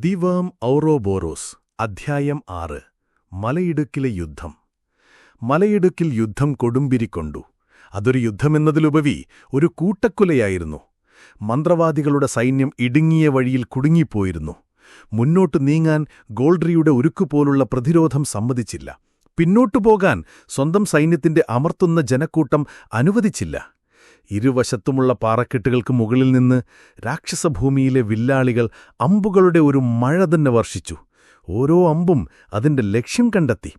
ദിവേം ഔറോബോറോസ് അധ്യായം ആറ് മലയിടുക്കിലെ യുദ്ധം. മലയിടുക്കിൽ യുദ്ധം കൊടുമ്പിരിക്കൊണ്ടു. അതൊരു യുദ്ധമെന്നതിലുപരി ഒരു കൂട്ടക്കുലയായിരുന്നു. മന്ത്രവാദികളുടെ സൈന്യം ഇടുങ്ങിയ വഴിയിൽ കുടുങ്ങിപ്പോയിരുന്നു. മുന്നോട്ടു നീങ്ങാൻ ഗോൾഡ്രിയുടെ ഉരുക്കുപോലുള്ള പ്രതിരോധം സമ്മതിച്ചില്ല. പിന്നോട്ടു പോകാൻ സ്വന്തം സൈന്യത്തിന്റെ അമർത്തുന്ന ജനക്കൂട്ടം അനുവദിച്ചില്ല. ഇരുവശത്തുമുള്ള പാറക്കെട്ടുകൾക്ക് മുകളിൽ നിന്ന് രാക്ഷസഭൂമിയിലെ വില്ലാളികൾ അമ്പുകളുടെ ഒരു മഴ തന്നെ വർഷിച്ചു. ഓരോ അമ്പും അതിന്റെ ലക്ഷ്യം കണ്ടെത്തി.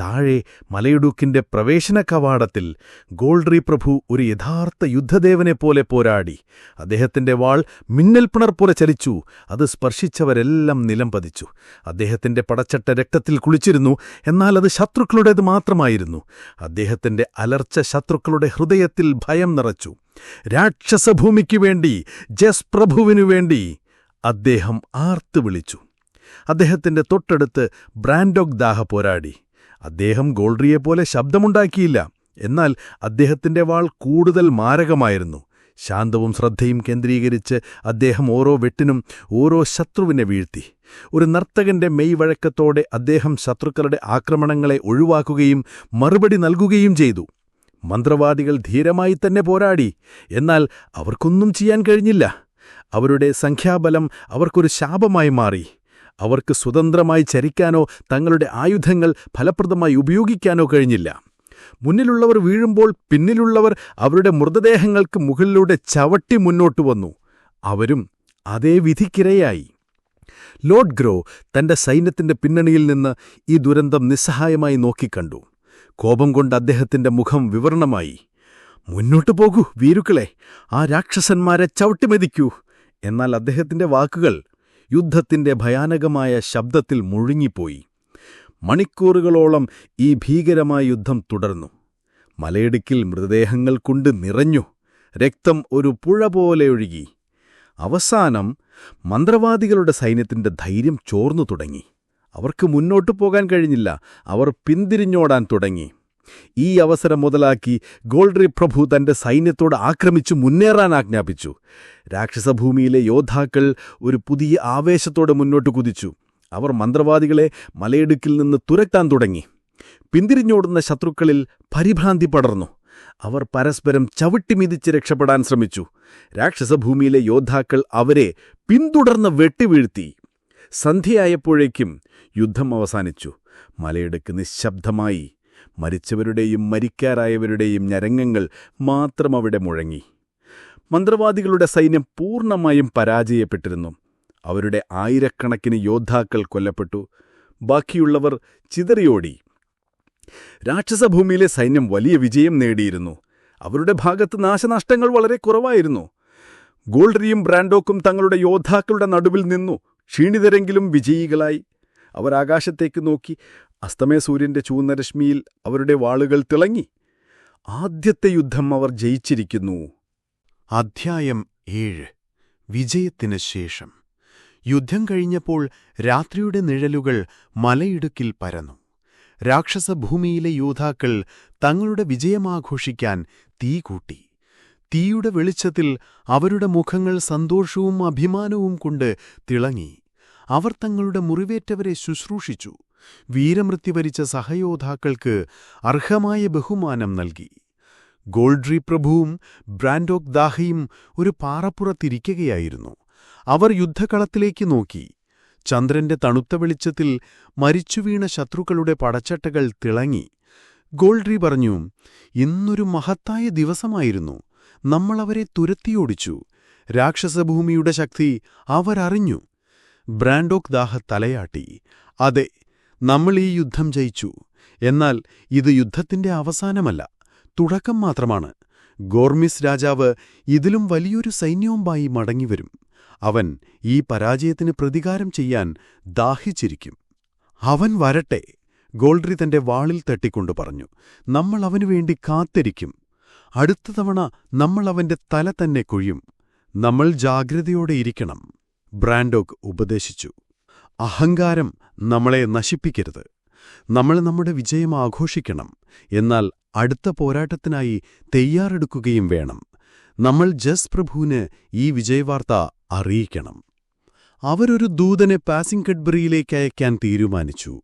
താഴെ മലയിടുക്കിന്റെ പ്രവേശന കവാടത്തിൽ ഗോൾഡ്രി പ്രഭു ഒരു യഥാർത്ഥ യുദ്ധദേവനെപ്പോലെ പോരാടി. അദ്ദേഹത്തിന്റെ വാൾ മിന്നൽപ്പിണർ പോലെ ചലിച്ചു. അത് സ്പർശിച്ചവരെല്ലാം നിലം പതിച്ചു. അദ്ദേഹത്തിന്റെ പടച്ചട്ട രക്തത്തിൽ കുളിച്ചിരുന്നു. എന്നാൽ അത് ശത്രുക്കളുടേത് മാത്രമായിരുന്നു. അദ്ദേഹത്തിന്റെ അലർച്ച ശത്രുക്കളുടെ ഹൃദയത്തിൽ ഭയം നിറച്ചു. രാക്ഷസഭൂമിക്കു വേണ്ടി ജസ് പ്രഭുവിനു വേണ്ടി അദ്ദേഹം ആർത്തു വിളിച്ചു. അദ്ദേഹത്തിന്റെ തൊട്ടടുത്ത് ബ്രാൻഡോഗ് ദാഹ പോരാടി. അദ്ദേഹം ഗോൾഡ്രിയെപ്പോലെ ശബ്ദമുണ്ടാക്കിയില്ല. എന്നാൽ അദ്ദേഹത്തിന്റെ വാൾ കൂടുതൽ മാരകമായിരുന്നു. ശാന്തവും ശ്രദ്ധയും കേന്ദ്രീകരിച്ച് അദ്ദേഹം ഓരോ വെട്ടിനും ഓരോ ശത്രുവിനെ വീഴ്ത്തി. ഒരു നർത്തകന്റെ മെയ്വഴക്കത്തോടെ അദ്ദേഹം ശത്രുക്കളുടെ ആക്രമണങ്ങളെ ഒഴിവാക്കുകയും മറുപടി നൽകുകയും ചെയ്തു. മന്ത്രവാദികൾ ധീരമായി തന്നെ പോരാടി. എന്നാൽ അവർക്കൊന്നും ചെയ്യാൻ കഴിഞ്ഞില്ല. അവരുടെ സംഖ്യാബലം അവർക്കൊരു ശാപമായി മാറി. അവർക്ക് സ്വതന്ത്രമായി ചരിക്കാനോ തങ്ങളുടെ ആയുധങ്ങൾ ഫലപ്രദമായി ഉപയോഗിക്കാനോ കഴിഞ്ഞില്ല. മുന്നിലുള്ളവർ വീഴുമ്പോൾ പിന്നിലുള്ളവർ അവരുടെ മൃതദേഹങ്ങൾക്ക് മുകളിലൂടെ ചവട്ടി മുന്നോട്ട് വന്നു. അവരും അതേ വിധിക്കിരയായി. ലോർഡ് ഗ്രോ തന്റെ സൈന്യത്തിന്റെ പിന്നണിയിൽ നിന്ന് ഈ ദുരന്തം നിസ്സഹായമായി നോക്കിക്കണ്ടു. കോപം കൊണ്ട് അദ്ദേഹത്തിന്റെ മുഖം വിവരണമായി. മുന്നോട്ടു പോകൂ വീരുക്കളെ. ആ രാക്ഷസന്മാരെ ചവിട്ടിമെതിക്കൂ. എന്നാൽ അദ്ദേഹത്തിന്റെ വാക്കുകൾ യുദ്ധത്തിന്റെ ഭയാനകമായ ശബ്ദത്തിൽ മുഴുങ്ങിപ്പോയി. മണിക്കൂറുകളോളം ഈ ഭീകരമായ യുദ്ധം തുടർന്നു. മലയിടുക്കിൽ മൃതദേഹങ്ങൾ കൊണ്ട് നിറഞ്ഞു. രക്തം ഒരു പുഴ പോലെ ഒഴുകി. അവസാനം മന്ത്രവാദികളുടെ സൈന്യത്തിന്റെ ധൈര്യം ചോർന്നു തുടങ്ങി. അവർക്ക് മുന്നോട്ടു പോകാൻ കഴിഞ്ഞില്ല. അവർ പിന്തിരിഞ്ഞോടാൻ തുടങ്ങി. ഈ അവസരം മുതലാക്കി ഗോൾഡ്രി പ്രഭു തന്റെ സൈന്യത്തോട് ആക്രമിച്ചു മുന്നേറാൻ ആജ്ഞാപിച്ചു. രാക്ഷസഭൂമിയിലെ യോദ്ധാക്കൾ ഒരു പുതിയ ആവേശത്തോടെ മുന്നോട്ട് കുതിച്ചു. അവർ മന്ത്രവാദികളെ മലയിടുക്കിൽ നിന്ന് തുരത്താൻ തുടങ്ങി. പിന്തിരിഞ്ഞോടുന്ന ശത്രുക്കളിൽ പരിഭ്രാന്തി പടർന്നു. അവർ പരസ്പരം ചവിട്ടിമിതിച്ച് രക്ഷപ്പെടാൻ ശ്രമിച്ചു. രാക്ഷസഭൂമിയിലെ യോദ്ധാക്കൾ അവരെ പിന്തുടർന്ന് വെട്ടിവീഴ്ത്തി. സന്ധ്യയായപ്പോഴേക്കും യുദ്ധം അവസാനിച്ചു. മലയിടുക്ക് നിശബ്ദമായി. മരിച്ചവരുടെയും മരിക്കാറായവരുടെയും ഞരങ്ങങ്ങൾ മാത്രം അവിടെ മുഴങ്ങി. മന്ത്രവാദികളുടെ സൈന്യം പൂർണമായും പരാജയപ്പെട്ടിരുന്നു. അവരുടെ ആയിരക്കണക്കിന് യോദ്ധാക്കൾ കൊല്ലപ്പെട്ടു. ബാക്കിയുള്ളവർ ചിതറിയോടി. രാക്ഷസഭൂമിയിലെ സൈന്യം വലിയ വിജയം നേടിയിരുന്നു. അവരുടെ ഭാഗത്ത് നാശനഷ്ടങ്ങൾ വളരെ കുറവായിരുന്നു. ഗോൾഡറിയും ബ്രാൻഡോക്കും തങ്ങളുടെ യോദ്ധാക്കളുടെ നടുവിൽ നിന്നു. ക്ഷീണിതരെങ്കിലും വിജയികളായി. അവർ ആകാശത്തേക്ക് നോക്കി. അസ്തമയ സൂര്യന്റെ ചൂന്നരശ്മിയിൽ അവരുടെ വാളുകൾ തിളങ്ങി. ആദ്യത്തെ യുദ്ധം അവർ ജയിച്ചിരിക്കുന്നു. അധ്യായം ഏഴ്. വിജയത്തിന് ശേഷം. യുദ്ധം കഴിഞ്ഞപ്പോൾ രാത്രിയുടെ നിഴലുകൾ മലയിടുക്കിൽ പരന്നു. രാക്ഷസഭൂമിയിലെ യോദ്ധാക്കൾ തങ്ങളുടെ വിജയമാഘോഷിക്കാൻ തീ കൂട്ടി. തീയുടെ വെളിച്ചത്തിൽ അവരുടെ മുഖങ്ങൾ സന്തോഷവും അഭിമാനവും കൊണ്ട് തിളങ്ങി. അവർ തങ്ങളുടെ മുറിവേറ്റവരെ ശുശ്രൂഷിച്ചു. വീരമൃത്യു വരിച്ച സഹയോദ്ധാക്കൾക്ക് അർഹമായ ബഹുമാനം നൽകി. ഗോൾഡ്രി പ്രഭുവും ബ്രാൻഡോക് ദാഹയും ഒരു പാറപ്പുറത്തിരിക്കുകയായിരുന്നു. അവർ യുദ്ധകളത്തിലേക്ക് നോക്കി. ചന്ദ്രന്റെ തണുത്ത വെളിച്ചത്തിൽ മരിച്ചുവീണ ശത്രുക്കളുടെ പടച്ചട്ടകൾ തിളങ്ങി. ഗോൾഡ്രി പറഞ്ഞു ഇന്നൊരു മഹത്തായ ദിവസമായിരുന്നു. നമ്മളവരെ തുരത്തിയോടിച്ചു രാക്ഷസഭൂമിയുടെ ശക്തി അവരറിഞ്ഞു. ബ്രാൻഡോക് ദാഹ തലയാട്ടി. അതെ നമ്മൾ ഈ യുദ്ധം ജയിച്ചു. എന്നാൽ ഇത് യുദ്ധത്തിന്റെ അവസാനമല്ല തുടക്കം മാത്രമാണ്. ഗോർമിസ് രാജാവ് ഇതിലും വലിയൊരു സൈന്യവുമായി മടങ്ങിവരും. അവൻ ഈ പരാജയത്തിന് പ്രതികാരം ചെയ്യാൻ ദാഹിച്ചിരിക്കും. അവൻ വരട്ടെ ഗോൾഡ്രി തന്റെ വാളിൽ തട്ടിക്കൊണ്ടു പറഞ്ഞു. നമ്മൾ അവനു വേണ്ടി കാത്തിരിക്കും. അടുത്ത തവണ നമ്മൾ അവന്റെ തല തന്നെ കൊഴിയും. നമ്മൾ ജാഗ്രതയോടെ ഇരിക്കണം ബ്രാൻഡോക്ക് ഉപദേശിച്ചു. അഹങ്കാരം നമ്മളെ നശിപ്പിക്കരുത്. നമ്മൾ നമ്മുടെ വിജയം ആഘോഷിക്കണം. എന്നാൽ അടുത്ത പോരാട്ടത്തിനായി തയ്യാറെടുക്കുകയും വേണം. നമ്മൾ ജസ് പ്രഭുവിന് ഈ വിജയവാർത്ത അറിയിക്കണം. അവരൊരു ദൂതനെ പാസിംഗ് കഡ്ബറിയിലേക്ക് അയക്കാൻ തീരുമാനിച്ചു.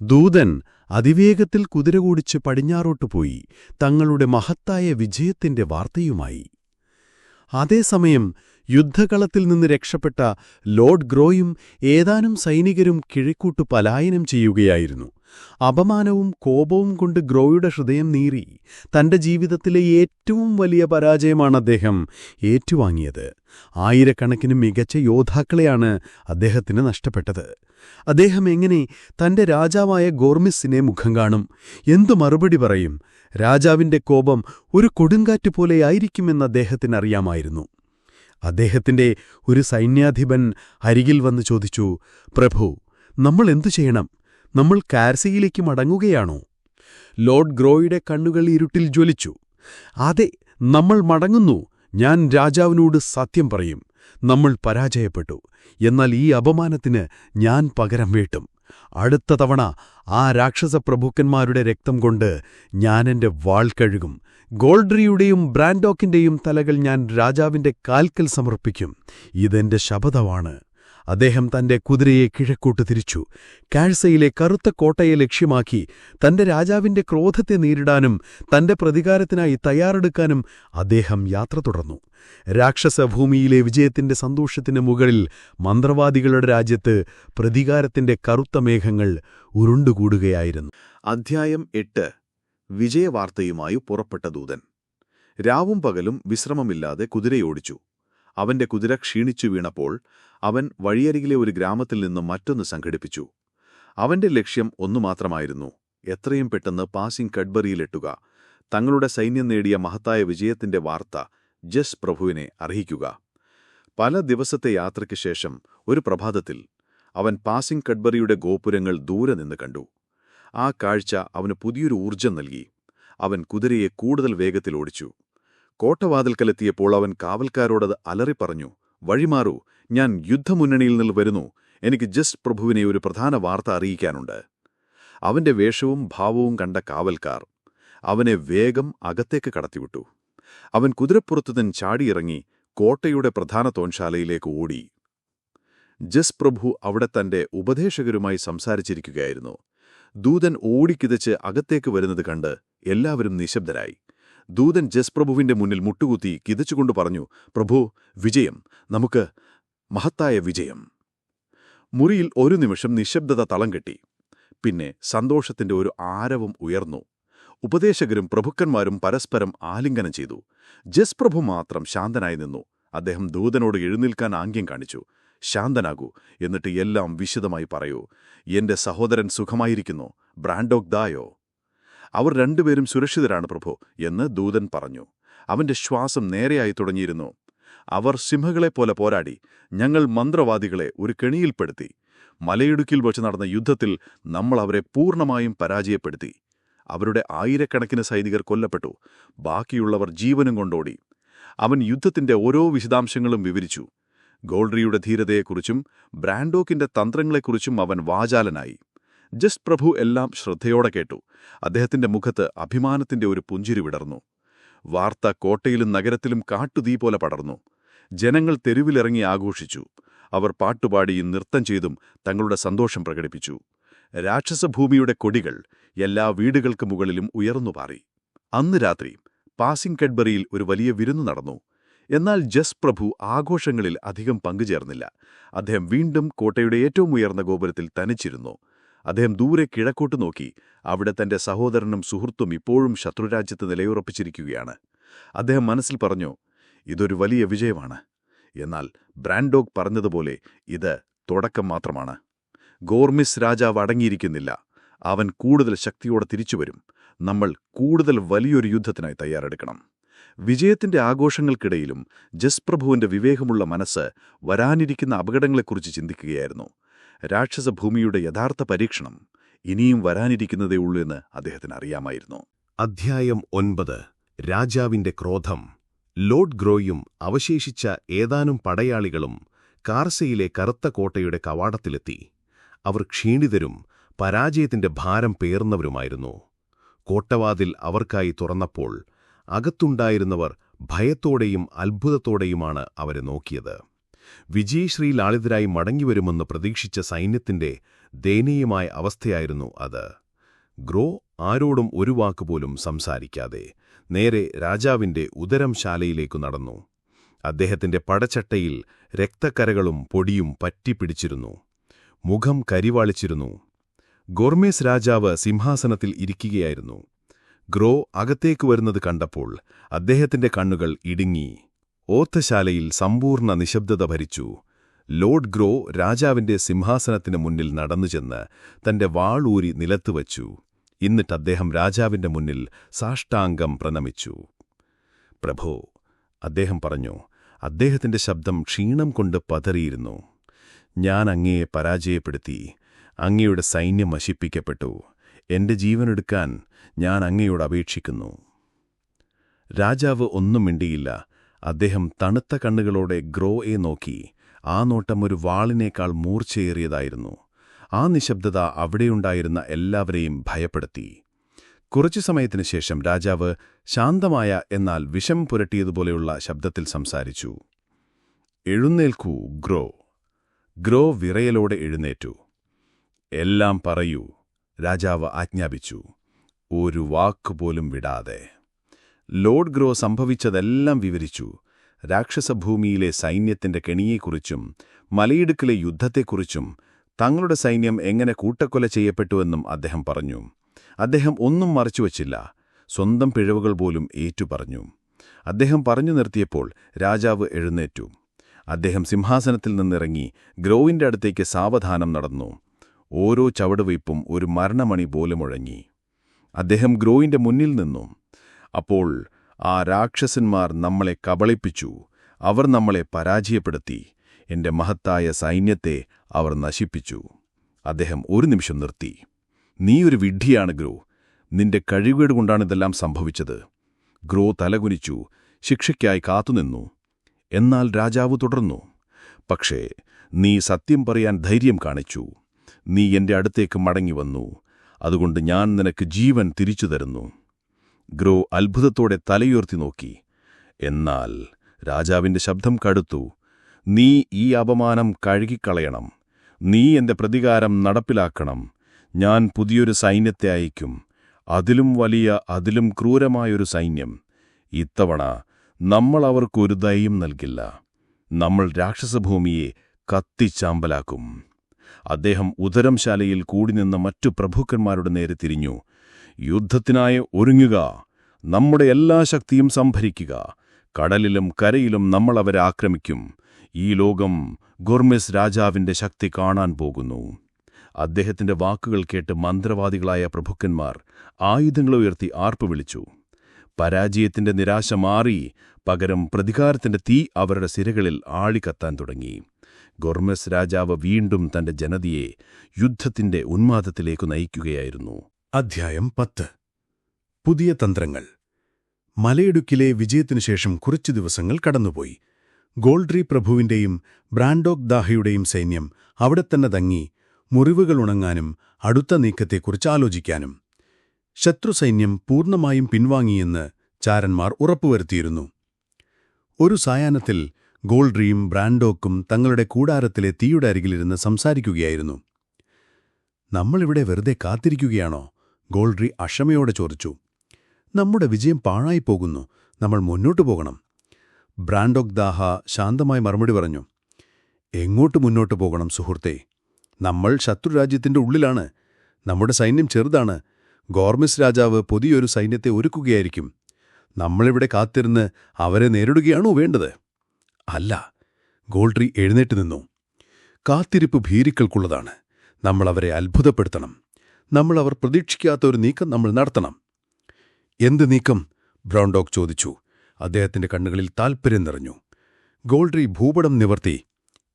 ദൂതൻ അതിവേഗത്തിൽ കുതിരകൂടിച്ച് പടിഞ്ഞാറോട്ട് പോയി. തങ്ങളുടെ മഹത്തായ വിജയത്തിന്റെ വാർത്തയുമായി. അതേസമയം യുദ്ധകളത്തിൽ നിന്ന് രക്ഷപ്പെട്ട ലോർഡ് ഗ്രോയും ഏതാനും സൈനികരും കിഴക്കൂട്ടു പലായനം ചെയ്യുകയായിരുന്നു. അപമാനവും കോപവും കൊണ്ട് ഗ്രോയുടെ ഹൃദയം നീറി. തന്റെ ജീവിതത്തിലെ ഏറ്റവും വലിയ പരാജയമാണ് അദ്ദേഹം ഏറ്റുവാങ്ങിയത്. ആയിരക്കണക്കിന് മികച്ച യോദ്ധാക്കളെയാണ് അദ്ദേഹത്തിന് നഷ്ടപ്പെട്ടത്. അദ്ദേഹം എങ്ങനെ തന്റെ രാജാവായ ഗോർമിസിനെ മുഖം കാണും? എന്തു മറുപടി പറയും? രാജാവിന്റെ കോപം ഒരു കൊടുങ്കാറ്റ് അദ്ദേഹത്തിനറിയാമായിരുന്നു. അദ്ദേഹത്തിന്റെ ഒരു സൈന്യാധിപൻ അരികിൽ വന്ന് ചോദിച്ചു പ്രഭു നമ്മൾ എന്തു ചെയ്യണം? നമ്മൾ കാർസിയിലേക്ക് മടങ്ങുകയാണോ? ലോർഡ് ഗ്രോയുടെ കണ്ണുകൾ ഇരുട്ടിൽ ജ്വലിച്ചു. അതെ നമ്മൾ മടങ്ങുന്നു. ഞാൻ രാജാവിനോട് സത്യം പറയും. നമ്മൾ പരാജയപ്പെട്ടു. എന്നാൽ ഈ അപമാനത്തിന് ഞാൻ പകരം വീട്ടും. അടുത്ത തവണ ആ രാക്ഷസപ്രഭുക്കന്മാരുടെ രക്തം കൊണ്ട് എന്റെ വാൾ കഴുകും. ഗോൾഡ്രിയുടെയും ബ്രാൻഡോക്കിന്റെയും തലകൾ ഞാൻ രാജാവിന്റെ കാൽക്കൽ സമർപ്പിക്കും. ഇതെന്റെ ശപഥമാണ്. അദ്ദേഹം തന്റെ കുതിരയെ കിഴക്കോട്ട് തിരിച്ചു. കാഴ്സയിലെ കറുത്ത കോട്ടയെ ലക്ഷ്യമാക്കി തന്റെ രാജാവിന്റെ ക്രോധത്തെ നേരിടാനും തന്റെ പ്രതികാരത്തിനായി തയ്യാറെടുക്കാനും അദ്ദേഹം യാത്ര തുടർന്നു. രാക്ഷസഭൂമിയിലെ വിജയത്തിന്റെ സന്തോഷത്തിന് മുകളിൽ മന്ത്രവാദികളുടെ രാജ്യത്ത് പ്രതികാരത്തിന്റെ കറുത്ത മേഘങ്ങൾ ഉരുണ്ടുകൂടുകയായിരുന്നു. അധ്യായം എട്ട്. വിജയവാർത്തയുമായി പുറപ്പെട്ട ദൂതൻ. രാവും പകലും വിശ്രമമില്ലാതെ കുതിരയോടിച്ചു. അവന്റെ കുതിര ക്ഷീണിച്ചു വീണപ്പോൾ അവൻ വഴിയരികിലെ ഒരു ഗ്രാമത്തിൽ നിന്നും മറ്റൊന്ന് സംഘടിപ്പിച്ചു. അവന്റെ ലക്ഷ്യം ഒന്നു മാത്രമായിരുന്നു എത്രയും പെട്ടെന്ന് പാസിംഗ് കഡ്ബറിയിലെട്ടുക തങ്ങളുടെ സൈന്യം നേടിയ മഹത്തായ വിജയത്തിന്റെ വാർത്ത ജസ് പ്രഭുവിനെ അറിയിക്കുക. പല ദിവസത്തെ യാത്രയ്ക്ക് ശേഷം ഒരു പ്രഭാതത്തിൽ അവൻ പാസിംഗ് കഡ്ബറിയുടെ ഗോപുരങ്ങൾ ദൂരെ നിന്ന് കണ്ടു. ആ കാഴ്ച അവന് പുതിയൊരു ഊർജം നൽകി. അവൻ കുതിരയെ കൂടുതൽ വേഗത്തിൽ ഓടിച്ചു. കോട്ടവാതിൽക്കലെത്തിയപ്പോൾ അവൻ കാവൽക്കാരോടത് അലറിപ്പറഞ്ഞു വഴിമാറൂ ഞാൻ യുദ്ധമുന്നണിയിൽ നിന്ന് വരുന്നു. എനിക്ക് ജസ്റ്റ് പ്രഭുവിനെ ഒരു പ്രധാന വാർത്ത അറിയിക്കാനുണ്ട്. അവന്റെ വേഷവും ഭാവവും കണ്ട കാവൽക്കാർ അവനെ വേഗം അകത്തേക്ക് കടത്തിവിട്ടു. അവൻ കുതിരപ്പുറത്തു നിന്ന് ചാടിയിറങ്ങി കോട്ടയുടെ പ്രധാന തോൺശാലയിലേക്ക് ഓടി. ജസ് പ്രഭു അവിടെ തന്റെ ഉപദേശകരുമായി സംസാരിച്ചിരിക്കുകയായിരുന്നു. ദൂതൻ ഓടിക്കിതച്ച് അകത്തേക്ക് വരുന്നത് കണ്ട് എല്ലാവരും നിശബ്ദരായി. ദൂതൻ ജസ് പ്രഭുവിന്റെ മുന്നിൽ മുട്ടുകുത്തി കിതച്ചുകൊണ്ട് പറഞ്ഞു പ്രഭു വിജയം. നമുക്ക് മഹത്തായ വിജയം. മുറിയിൽ ഒരു നിമിഷം നിശബ്ദത തളം കെട്ടി. പിന്നെ സന്തോഷത്തിന്റെ ഒരു ആരവം ഉയർന്നു. ഉപദേശകരും പ്രഭുക്കന്മാരും പരസ്പരം ആലിംഗനം ചെയ്തു. ജസ് പ്രഭു മാത്രം ശാന്തനായി നിന്നു. അദ്ദേഹം ദൂതനോട് എഴുന്നേൽക്കാൻ ആംഗ്യം കാണിച്ചു. ശാന്തനാകൂ എന്നിട്ട് എല്ലാം വിശദമായി പറയൂ. എന്റെ സഹോദരൻ സുഖമായിരിക്കുന്നു. ബ്രാൻഡോക് ദായോ. അവർ രണ്ടുപേരും സുരക്ഷിതരാണ് പ്രഭു എന്ന് ദൂതൻ പറഞ്ഞു. അവന്റെ ശ്വാസം നേരെയായി തുടങ്ങിയിരുന്നു. അവർ സിംഹങ്ങളെപ്പോലെ പോരാടി. ഞങ്ങൾ മന്ത്രവാദികളെ ഒരു കെണിയിൽപ്പെടുത്തി. മലയിടുക്കിൽ വച്ച് നടന്ന യുദ്ധത്തിൽ നമ്മൾ അവരെ പൂർണമായും പരാജയപ്പെടുത്തി. അവരുടെ ആയിരക്കണക്കിന് സൈനികർ കൊല്ലപ്പെട്ടു. ബാക്കിയുള്ളവർ ജീവനും കൊണ്ടോടി. അവൻ യുദ്ധത്തിന്റെ ഓരോ വിശദാംശങ്ങളും വിവരിച്ചു. ഗോൾഡ്രിയുടെ ധീരതയെക്കുറിച്ചും ബ്രാൻഡോക്കിന്റെ തന്ത്രങ്ങളെക്കുറിച്ചും അവൻ വാചാലനായി. ജസ്റ്റ് പ്രഭു എല്ലാം ശ്രദ്ധയോടെ കേട്ടു. അദ്ദേഹത്തിന്റെ മുഖത്ത് അഭിമാനത്തിന്റെ ഒരു പുഞ്ചിരി വിടർന്നു. വാർത്ത കോട്ടയിലും നഗരത്തിലും കാട്ടുതീ പോലെ പടർന്നു. ജനങ്ങൾ തെരുവിലിറങ്ങി ആഘോഷിച്ചു. അവർ പാട്ടുപാടിയും നൃത്തം ചെയ്തും തങ്ങളുടെ സന്തോഷം പ്രകടിപ്പിച്ചു. രാക്ഷസഭൂമിയുടെ കൊടികൾ എല്ലാ വീടുകൾക്ക് മുകളിലും ഉയർന്നു പാറി. അന്ന് രാത്രി പാസിംഗ് കെഡ്ബറിയിൽ ഒരു വലിയ വിരുന്നു നടന്നു. എന്നാൽ ജസ് പ്രഭു ആഘോഷങ്ങളിൽ അധികം പങ്കുചേർന്നില്ല. അദ്ദേഹം വീണ്ടും കോട്ടയുടെ ഏറ്റവും ഉയർന്ന ഗോപുരത്തിൽ തനിച്ചിരുന്നു. അദ്ദേഹം ദൂരെ കിഴക്കോട്ട് നോക്കി. അവിടെ തന്റെ സഹോദരനും സുഹൃത്തും ഇപ്പോഴും ശത്രുരാജ്യത്ത് നിലയുറപ്പിച്ചിരിക്കുകയാണ്. അദ്ദേഹം മനസ്സിൽ പറഞ്ഞു ഇതൊരു വലിയ വിജയമാണ്. എന്നാൽ ബ്രാൻഡോഗ് പറഞ്ഞതുപോലെ ഇത് തുടക്കം മാത്രമാണ്. ഗോർമിസ് രാജാവ് അടങ്ങിയിരിക്കുന്നില്ല. അവൻ കൂടുതൽ ശക്തിയോടെ തിരിച്ചുവരും. നമ്മൾ കൂടുതൽ വലിയൊരു യുദ്ധത്തിനായി തയ്യാറെടുക്കണം. വിജയത്തിന്റെ ആഘോഷങ്ങൾക്കിടയിലും ജസ്പ്രഭുവിന്റെ വിവേകമുള്ള മനസ്സ് വരാനിരിക്കുന്ന അപകടങ്ങളെക്കുറിച്ച് ചിന്തിക്കുകയായിരുന്നു. രാക്ഷസഭൂമിയുടെ യഥാർത്ഥ പരീക്ഷണം ഇനിയും വരാനിരിക്കുന്നതേ ഉള്ളൂ എന്ന് അദ്ദേഹത്തിന് അറിയാമായിരുന്നു. അധ്യായം ഒൻപത്. രാജാവിന്റെ ക്രോധം. ലോർഡ് ഗ്രോയും അവശേഷിച്ച ഏതാനും പടയാളികളും കാർസയിലെ കറുത്ത കോട്ടയുടെ കവാടത്തിലെത്തി. അവർ ക്ഷീണിതരും പരാജയത്തിന്റെ ഭാരം പേർന്നവരുമായിരുന്നു. കോട്ടവാതിൽ അവർക്കായി തുറന്നപ്പോൾ അകത്തുണ്ടായിരുന്നവർ ഭയത്തോടെയും അത്ഭുതത്തോടെയുമാണ് അവരെ നോക്കിയത്. വിജയശ്രീലാളിതരായി മടങ്ങിവരുമെന്ന് പ്രതീക്ഷിച്ച സൈന്യത്തിന്റെ ദയനീയമായ അവസ്ഥയായിരുന്നു അത്. ഗ്രോ ആരോടും ഒരു വാക്കുപോലും സംസാരിക്കാതെ നേരെ രാജാവിന്റെ ഉദരം ശാലയിലേക്കു നടന്നു. അദ്ദേഹത്തിന്റെ പടച്ചട്ടയിൽ രക്തക്കരകളും പൊടിയും പറ്റിപ്പിടിച്ചിരുന്നു. മുഖം കരിവാളിച്ചിരുന്നു. ഗോർമേസ് രാജാവ് സിംഹാസനത്തിൽ ഇരിക്കുകയായിരുന്നു. ഗ്രോ അകത്തേക്ക് വരുന്നത് കണ്ടപ്പോൾ അദ്ദേഹത്തിന്റെ കണ്ണുകൾ ഇടുങ്ങി. ഓത്തശാലയിൽ സമ്പൂർണ നിശബ്ദത ഭരിച്ചു. ലോർഡ് ഗ്രോ രാജാവിന്റെ സിംഹാസനത്തിന് മുന്നിൽ നടന്നുചെന്ന് തന്റെ വാളൂരി നിലത്തുവച്ചു എന്നിട്ട് അദ്ദേഹം രാജാവിന്റെ മുന്നിൽ സാഷ്ടാംഗം പ്രണമിച്ചു. പ്രഭോ അദ്ദേഹം പറഞ്ഞു അദ്ദേഹത്തിന്റെ ശബ്ദം ക്ഷീണം കൊണ്ട് പതറിയിരുന്നു. ഞാൻ അങ്ങയെ പരാജയപ്പെടുത്തി. അങ്ങയുടെ സൈന്യം നശിപ്പിക്കപ്പെട്ടു. എന്റെ ജീവനെടുക്കാൻ ഞാൻ അങ്ങയോട് അപേക്ഷിക്കുന്നു. രാജാവ് ഒന്നും മിണ്ടിയില്ല. അദ്ദേഹം തണുത്ത കണ്ണുകളോടെ ഗ്രോയെ നോക്കി. ആ നോട്ടം ഒരു വാളിനേക്കാൾ മൂർച്ചയേറിയതായിരുന്നു. ആ നിശബ്ദത അവിടെയുണ്ടായിരുന്ന എല്ലാവരെയും ഭയപ്പെടുത്തി. കുറച്ചു സമയത്തിനു ശേഷം രാജാവ് ശാന്തമായ എന്നാൽ വിഷം പുരട്ടിയതുപോലെയുള്ള ശബ്ദത്തിൽ സംസാരിച്ചു. എഴുന്നേൽക്കൂ ഗ്രോ. ഗ്രോ വിറയലോടെ എഴുന്നേറ്റു. എല്ലാം പറയൂ രാജാവ് ആജ്ഞാപിച്ചു. ഒരു വാക്കുപോലും വിടാതെ. ലോർഡ് ഗ്രോ സംഭവിച്ചതെല്ലാം വിവരിച്ചു. രാക്ഷസഭൂമിയിലെ സൈന്യത്തിന്റെ കെണിയെക്കുറിച്ചും മലയിടുക്കിലെ യുദ്ധത്തെക്കുറിച്ചും തങ്ങളുടെ സൈന്യം എങ്ങനെ കൂട്ടക്കൊല ചെയ്യപ്പെട്ടുവെന്നും അദ്ദേഹം പറഞ്ഞു. അദ്ദേഹം ഒന്നും മറച്ചുവച്ചില്ല സ്വന്തം പിഴവുകൾ പോലും ഏറ്റുപറഞ്ഞു. അദ്ദേഹം പറഞ്ഞു നിർത്തിയപ്പോൾ രാജാവ് എഴുന്നേറ്റു. അദ്ദേഹം സിംഹാസനത്തിൽ നിന്നിറങ്ങി ഗ്രോവിന്റെ അടുത്തേക്ക് സാവധാനം നടന്നു. ഓരോ ചവടുവയ്പും ഒരു മരണമണി പോലെ മുഴങ്ങി. അദ്ദേഹം ഗ്രോയിന്റെ മുന്നിൽ നിന്നു. അപ്പോൾ ആ രാക്ഷസന്മാർ നമ്മളെ കബളിപ്പിച്ചു. അവർ നമ്മളെ പരാജയപ്പെടുത്തി. എന്റെ മഹത്തായ സൈന്യത്തെ അവർ നശിപ്പിച്ചു. അദ്ദേഹം ഒരു നിമിഷം നിർത്തി. നീ ഒരു വിഡ്ഢിയാണ് ഗ്രോ. നിന്റെ കഴിവുകേട് കൊണ്ടാണ് ഇതെല്ലാം സംഭവിച്ചത്. ഗ്രോ തലകുനിച്ചു. ശിക്ഷയ്ക്കായി കാത്തുനിന്നു. എന്നാൽ രാജാവ് തുടർന്നു. പക്ഷേ നീ സത്യം പറയാൻ ധൈര്യം കാണിച്ചു. നീ എന്റെ അടുത്തേക്ക് മടങ്ങിവന്നു. അതുകൊണ്ട് ഞാൻ നിനക്ക് ജീവൻ തിരിച്ചു തരുന്നു. ഗ്രോ അത്ഭുതത്തോടെ തലയുയർത്തി നോക്കി. എന്നാൽ രാജാവിന്റെ ശബ്ദം കടുത്തു. നീ ഈ അപമാനം കഴുകിക്കളയണം. നീ എന്റെ പ്രതികാരം നടപ്പിലാക്കണം. ഞാൻ പുതിയൊരു സൈന്യത്തെ അയക്കും അതിലും വലിയ അതിലും ക്രൂരമായൊരു സൈന്യം. ഇത്തവണ നമ്മൾ അവർക്കൊരു ദയം നൽകില്ല. നമ്മൾ രാക്ഷസഭൂമിയെ കത്തിച്ചാമ്പലാക്കും. അദ്ദേഹം ഉദരംശാലയിൽ കൂടി നിന്ന മറ്റു പ്രഭുക്കന്മാരുടെ നേരെ തിരിഞ്ഞു. യുദ്ധത്തിനായി ഒരുങ്ങുക. നമ്മുടെ എല്ലാ ശക്തിയും സംഭരിക്കുക. കടലിലും കരയിലും നമ്മൾ അവരെ ആക്രമിക്കും. ഈ ലോകം ഗുർമിസ് രാജാവിന്റെ ശക്തി കാണാൻ പോകുന്നു. അദ്ദേഹത്തിന്റെ വാക്കുകൾ കേട്ട് മന്ത്രവാദികളായ പ്രഭുക്കന്മാർ ആയുധങ്ങളുയർത്തി ആർപ്പ് വിളിച്ചു. പരാജയത്തിന്റെ നിരാശ മാറി. പകരം പ്രതികാരത്തിന്റെ തീ അവരുടെ സിരകളിൽ ആളിക്കത്താൻ തുടങ്ങി. ഗൊർമസ് രാജാവ് വീണ്ടും തന്റെ ജനതയെ യുദ്ധത്തിന്റെ ഉന്മാദത്തിലേക്കു നയിക്കുകയായിരുന്നു. അധ്യായം പത്ത്. പുതിയ തന്ത്രങ്ങൾ. മലയിടുക്കിലെ വിജയത്തിനുശേഷം കുറച്ചു ദിവസങ്ങൾ കടന്നുപോയി. ഗോൾഡ്രി പ്രഭുവിന്റെയും ബ്രാൻഡോക് ദാഹയുടെയും സൈന്യം അവിടെ തന്നെ തങ്ങി മുറിവുകൾ ഉണങ്ങാനും അടുത്ത നീക്കത്തെക്കുറിച്ച് ആലോചിക്കാനും. ശത്രുസൈന്യം പൂർണമായും പിൻവാങ്ങിയെന്ന് ചാരന്മാർ ഉറപ്പുവരുത്തിയിരുന്നു. ഒരു സായാഹ്നത്തിൽ ഗോൾഡ്രിയും ബ്രാൻഡോക്കും തങ്ങളുടെ കൂടാരത്തിലെ തീയുടെ അരികിലിരുന്ന് സംസാരിക്കുകയായിരുന്നു. നമ്മളിവിടെ വെറുതെ കാത്തിരിക്കുകയാണോ? ഗോൾഡ്രി അക്ഷമയോടെ ചോദിച്ചു നമ്മുടെ വിജയം പാഴായി പോകുന്നു. നമ്മൾ മുന്നോട്ടു പോകണം. ബ്രാൻഡോക് ദാഹ ശാന്തമായി മറുപടി പറഞ്ഞു എങ്ങോട്ട് മുന്നോട്ട് പോകണം സുഹൃത്തേ? നമ്മൾ ശത്രുരാജ്യത്തിന്റെ ഉള്ളിലാണ്. നമ്മുടെ സൈന്യം ചെറുതാണ്. ഗോർമിസ് രാജാവ് പുതിയൊരു സൈന്യത്തെ ഒരുക്കുകയായിരിക്കും. നമ്മളിവിടെ കാത്തിരുന്ന് അവരെ നേരിടുകയാണോ വേണ്ടത്? അല്ല. ഗോൾട്രി എഴുന്നേറ്റ് നിന്നു. കാത്തിരിപ്പ് ഭീരുക്കൾക്കുള്ളതാണ്. നമ്മൾ അവരെ അത്ഭുതപ്പെടുത്തണം. നമ്മൾ അവർ പ്രതീക്ഷിക്കാത്ത ഒരു നീക്കം നമ്മൾ നടത്തണം. എന്ത് നീക്കം? ബ്രൗൺഡോഗ് ചോദിച്ചു. അദ്ദേഹത്തിന്റെ കണ്ണുകളിൽ താൽപ്പര്യം നിറഞ്ഞു. ഗോൾഡ്രി ഭൂപടം നിവർത്തി.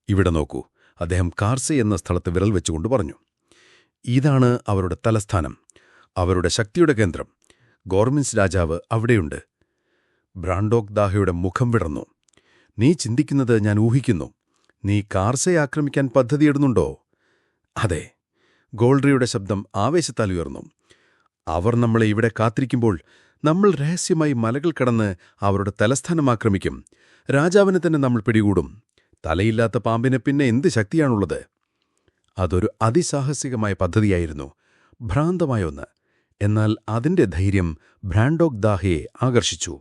ഇവിടെ നോക്കൂ. അദ്ദേഹം കാർസെ എന്ന സ്ഥലത്ത് വിരൽ വെച്ചുകൊണ്ട് പറഞ്ഞു. ഇതാണ് അവരുടെ തലസ്ഥാനം. അവരുടെ ശക്തിയുടെ കേന്ദ്രം. ഗോർമിൻസ് രാജാവ് അവിടെയുണ്ട്. ബ്രാൻഡോക് ദാഹയുടെ മുഖം വിടർന്നു. നീ ചിന്തിക്കുന്നത് ഞാൻ ഊഹിക്കുന്നു. നീ കാർസയെ ആക്രമിക്കാൻ പദ്ധതിയിടുന്നുണ്ടോ? അതെ. ഗോൾഡ്രിയുടെ ശബ്ദം ആവേശത്താൽ ഉയർന്നു. അവർ നമ്മളെ ഇവിടെ കാത്തിരിക്കുമ്പോൾ നമ്മൾ രഹസ്യമായി മലകൾ കടന്ന് അവരുടെ തലസ്ഥാനം ആക്രമിക്കും. രാജാവിനെ തന്നെ നമ്മൾ പിടികൂടും. തലയില്ലാത്ത പാമ്പിന് പിന്നെ എന്ത് ശക്തിയാണുള്ളത്? അതൊരു അതിസാഹസികമായ പദ്ധതിയായിരുന്നു. ഭ്രാന്തമായ ഒന്ന്. എന്നാൽ അതിന്റെ ധൈര്യം ബ്രാൻഡോക് ദാഹയെ ആകർഷിച്ചു.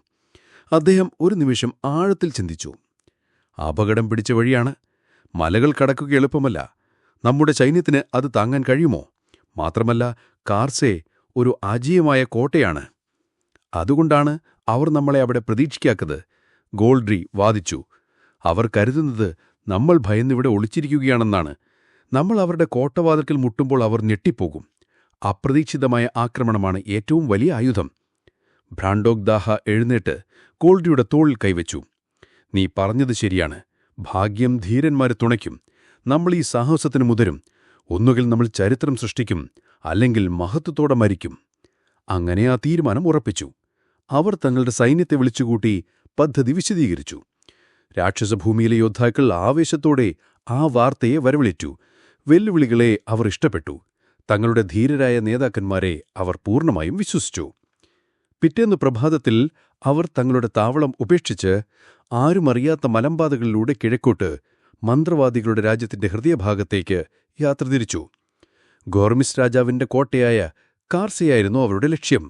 അദ്ദേഹം ഒരു നിമിഷം ആഴത്തിൽ ചിന്തിച്ചു. അപകടം പിടിച്ച വഴിയാണ്. മലകൾ കടക്കുക എളുപ്പമല്ല. നമ്മുടെ സൈന്യത്തിന് അത് താങ്ങാൻ കഴിയുമോ? മാത്രമല്ല കാർസെ ഒരു അജീയമായ കോട്ടയാണ്. അതുകൊണ്ടാണ് അവർ നമ്മളെ അവിടെ പ്രതീക്ഷിക്കാത്തത് ഗോൾഡ്രി വാദിച്ചു. അവർ കരുതുന്നത് നമ്മൾ ഭയന്നിവിടെ ഒളിച്ചിരിക്കുകയാണെന്നാണ്. നമ്മൾ അവരുടെ കോട്ടവാതിൽക്കൽ മുട്ടുമ്പോൾ അവർ ഞെട്ടിപ്പോകും. അപ്രതീക്ഷിതമായ ആക്രമണമാണ് ഏറ്റവും വലിയ ആയുധം. ഭ്രാൻഡോക് ദാഹ എഴുന്നേറ്റ് ഗോൾഡ്രിയുടെ തോളിൽ കൈവച്ചു. നീ പറഞ്ഞത് ശരിയാണ്. ഭാഗ്യം ധീരന്മാരെ തുണയ്ക്കും. നമ്മൾ ഈ സാഹസത്തിന് മുതരും. ഒന്നുകിൽ നമ്മൾ ചരിത്രം സൃഷ്ടിക്കും അല്ലെങ്കിൽ മഹത്വത്തോടെ മരിക്കും. അങ്ങനെ ആ തീരുമാനം ഉറപ്പിച്ചു. അവർ തങ്ങളുടെ സൈന്യത്തെ വിളിച്ചുകൂട്ടി പദ്ധതി വിശദീകരിച്ചു. രാക്ഷസഭൂമിയിലെ യോദ്ധാക്കൾ ആവേശത്തോടെ ആ വാർത്തയെ വരവിളിച്ചു. വെല്ലുവിളികളെ അവർ ഇഷ്ടപ്പെട്ടു. തങ്ങളുടെ ധീരരായ നേതാക്കന്മാരെ അവർ പൂർണമായും വിശ്വസിച്ചു. പിറ്റേന്ന് പ്രഭാതത്തിൽ അവർ തങ്ങളുടെ താവളം ഉപേക്ഷിച്ച് ആരുമറിയാത്ത മലമ്പാതകളിലൂടെ കിഴക്കോട്ട് മന്ത്രവാദികളുടെ രാജ്യത്തിന്റെ ഹൃദയഭാഗത്തേക്ക് യാത്ര തിരിച്ചു ഗോർമിസ് രാജാവിന്റെ കോട്ടയായ കാർസയായിരുന്നു അവരുടെ ലക്ഷ്യം.